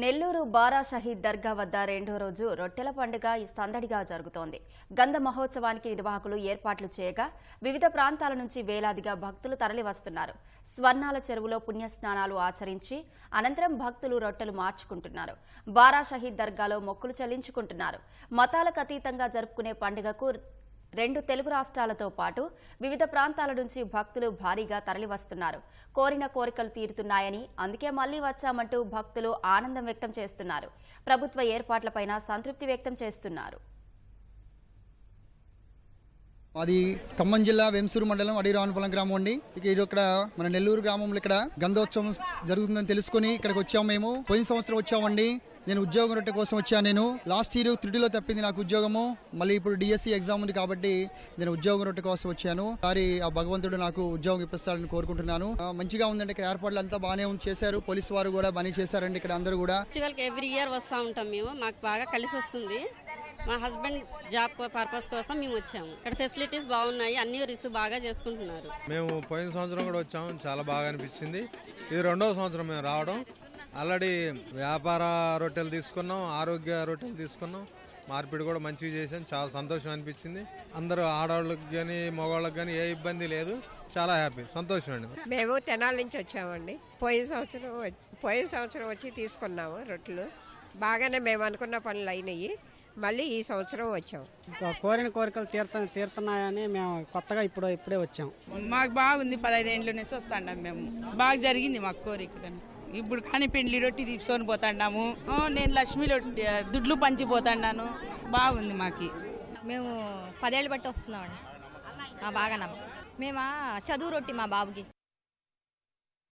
నెల్లూరు బారా షహీద్ దర్గా వద్ద రెండో రోజు రొట్టెల పండుగ సందడిగా జరుగుతోంది. గంధ మహోత్సవానికి నిర్వాహకులు ఏర్పాట్లు చేయగా వివిధ ప్రాంతాల నుంచి వేలాదిగా భక్తులు తరలివస్తున్నారు. స్వర్ణాల చెరువులో పుణ్యస్నానాలు ఆచరించి అనంతరం భక్తులు రొట్టెలు మార్చుకుంటున్నారు. బారా షహీద్ దర్గాలో మొక్కులు చెల్లించుకుంటున్నారు. మతాలకు అతీతంగా జరుపుకునే పండుగకు రెండు తెలుగు రాష్ట్రాలతో పాటు వివిధ ప్రాంతాల నుంచి భక్తులు భారీగా తరలివస్తున్నారు. కోరిన కోరికలు తీరుతున్నాయని అందుకే మళ్ళీ వచ్చామంటూ భక్తులు ఆనందం వ్యక్తం చేస్తున్నారు. ప్రభుత్వ ఏర్పాట్లపైన సంతృప్తి వ్యక్తం చేస్తున్నారు. అది ఖమ్మం జిల్లా వెంసూరు మండలం అడిరావనపురం గ్రామం అండి. ఇక ఇది ఇక్కడ మన నెల్లూరు గ్రామంలో ఇక్కడ గంధోత్సవం జరుగుతుందని తెలుసుకుని ఇక్కడికి వచ్చాము మేము. పోయిన సంవత్సరం వచ్చామండి. నేను ఉద్యోగం రొట్టె కోసం వచ్చాను. నేను లాస్ట్ ఇయర్ త్రిటిలో తప్పింది నాకు ఉద్యోగము. మళ్ళీ ఇప్పుడు డిఎస్సి ఎగ్జామ్ ఉంది కాబట్టి నేను ఉద్యోగం రొట్టె కోసం వచ్చాను. సారి ఆ భగవంతుడు నాకు ఉద్యోగం ఇప్పిస్తాడని కోరుకుంటున్నాను. మంచిగా ఉందండి ఇక్కడ ఏర్పాట్లు అంతా బాగానే ఉంది చేశారు. పోలీసు వారు కూడా బాగానే చేశారండి ఇక్కడ అందరూ కూడా. ఎవ్రీ ఇయర్ వస్తూ ఉంటాం మేము. మాకు బాగా కలిసి వస్తుంది. మా హస్బెండ్ జాబ్ పర్పస్ కోసం మేము వచ్చాము. ఇక్కడ ఫెసిలిటీస్ బాగున్నాయి. అన్ని రిసీవ్ బాగా చేసుకుంటున్నారు. మేము పోయిన సంవత్సరం కూడా వచ్చాము. చాలా బాగా అనిపించింది. ఇది రెండవ సంవత్సరం మేము రావడం. ఆల్రెడీ వ్యాపార రొట్టెలు తీసుకున్నాం ఆరోగ్య రొట్టెలు తీసుకున్నాం. మార్పిడి కూడా మంచిగా చేసాం చాలా సంతోషం అనిపించింది. అందరూ ఆడవాళ్ళకి కానీ మగవాళ్ళకి కానీ ఏ ఇబ్బంది లేదు చాలా హ్యాపీ సంతోషం అండి. మేము తెనాల నుంచి వచ్చామండి. పోయిన సంవత్సరం పోయిన సంవత్సరం వచ్చి తీసుకున్నాము రొట్టెలు. బాగానే మేము అనుకున్న పనులు అయినాయి. మళ్ళీ ఈ సంవత్సరం వచ్చాం. ఇంకా కోరిన కోరికలు తీర్త తీరుతున్నాయని మేము కొత్తగా ఇప్పుడు ఇప్పుడే వచ్చాం. మాకు బాగుంది పదహైదేండ్ల నుంచి వస్తాండాం మేము. బాగా జరిగింది మాకు కోరిక కానీ ఇప్పుడు కానీ పెండ్లి రొట్టి తీసుకొని పోతాండాము. నేను లక్ష్మి రొట్టి దుడ్లు పంచిపోతాండాను. బాగుంది మాకి. మేము పదేళ్ళు బట్టి వస్తున్నామండి. బాగా నమ్మకం మేమా చదువు రొట్టి మా బాబుకి.